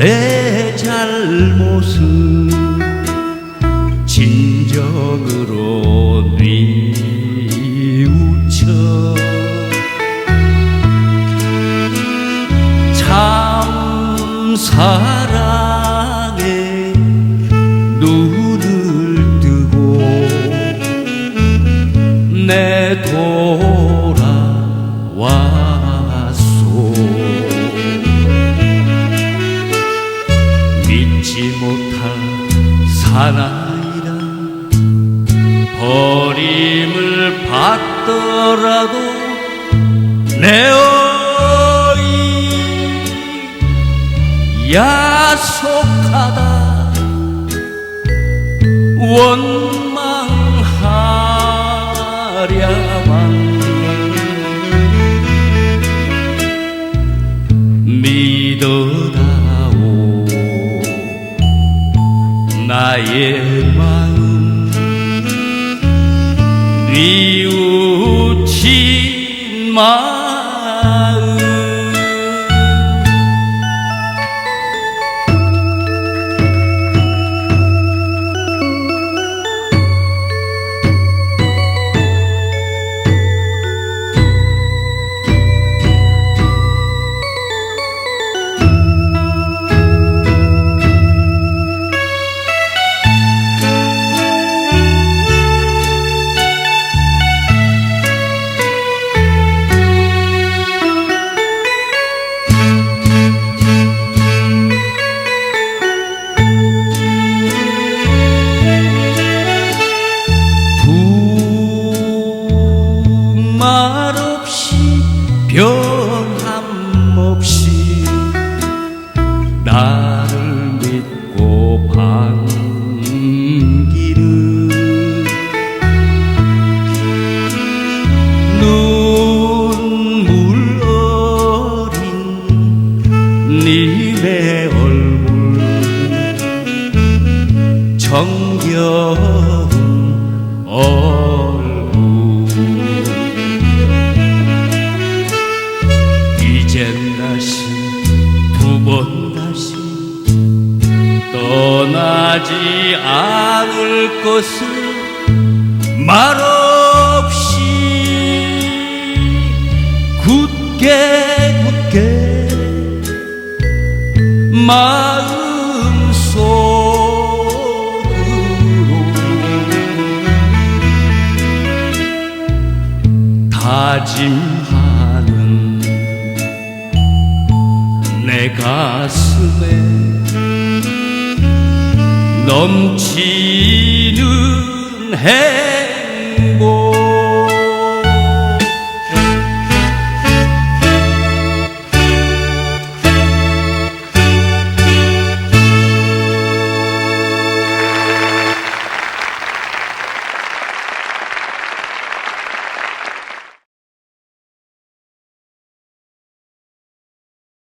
내 잘못은 진정으로 뉘우쳐 참 사랑에 눈을 뜨고 내 돌아와 사나이라 버림을 받더라도 내 어이 야속하다 원망하랴 나의 마음. 뉘우친 마 변함 없이 나를 믿고 반기는 눈물 어린 님의 얼굴 정겨운 얼굴 다시 두 번 다시 떠나지 않을 것을 말없이 굳게 굳게 마음 속으로 다짐 내 가슴에 넘치는 해